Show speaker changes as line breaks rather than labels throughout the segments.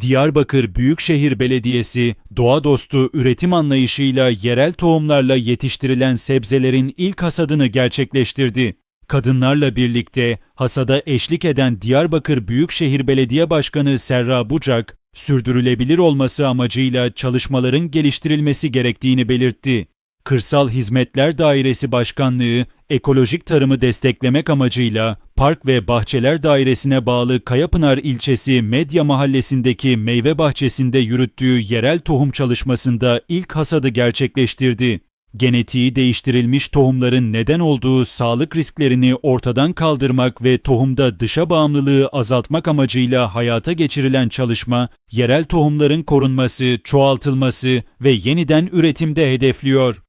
Diyarbakır Büyükşehir Belediyesi, doğa dostu üretim anlayışıyla yerel tohumlarla yetiştirilen sebzelerin ilk hasadını gerçekleştirdi. Kadınlarla birlikte hasada eşlik eden Diyarbakır Büyükşehir Belediye Başkanı Serra Bucak, sürdürülebilir olması amacıyla çalışmaların geliştirilmesi gerektiğini belirtti. Kırsal Hizmetler Dairesi Başkanlığı, ekolojik tarımı desteklemek amacıyla Park ve Bahçeler Dairesi'ne bağlı Kayapınar ilçesi Medya Mahallesi'ndeki meyve bahçesinde yürüttüğü yerel tohum çalışmasında ilk hasadı gerçekleştirdi. Genetiği değiştirilmiş tohumların neden olduğu sağlık risklerini ortadan kaldırmak ve tohumda dışa bağımlılığı azaltmak amacıyla hayata geçirilen çalışma, yerel tohumların korunması, çoğaltılması ve yeniden üretimde hedefliyor.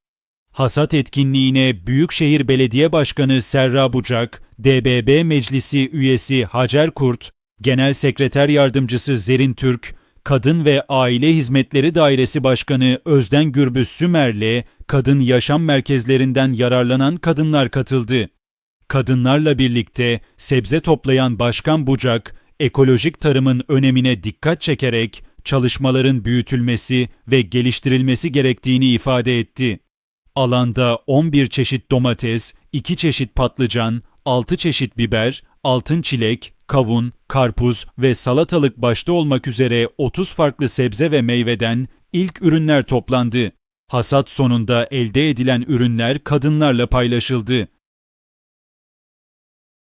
Hasat etkinliğine Büyükşehir Belediye Başkanı Serra Bucak, DBB Meclisi üyesi Hacer Kurt, Genel Sekreter Yardımcısı Zerin Türk, Kadın ve Aile Hizmetleri Dairesi Başkanı Özden Gürbüz Sümer'le kadın yaşam merkezlerinden yararlanan kadınlar katıldı. Kadınlarla birlikte sebze toplayan Başkan Bucak, ekolojik tarımın önemine dikkat çekerek çalışmaların büyütülmesi ve geliştirilmesi gerektiğini ifade etti. Alanda 11 çeşit domates, 2 çeşit patlıcan, 6 çeşit biber, altın çilek, kavun, karpuz ve salatalık başta olmak üzere 30 farklı sebze ve meyveden ilk ürünler toplandı. Hasat sonunda elde edilen ürünler kadınlarla paylaşıldı.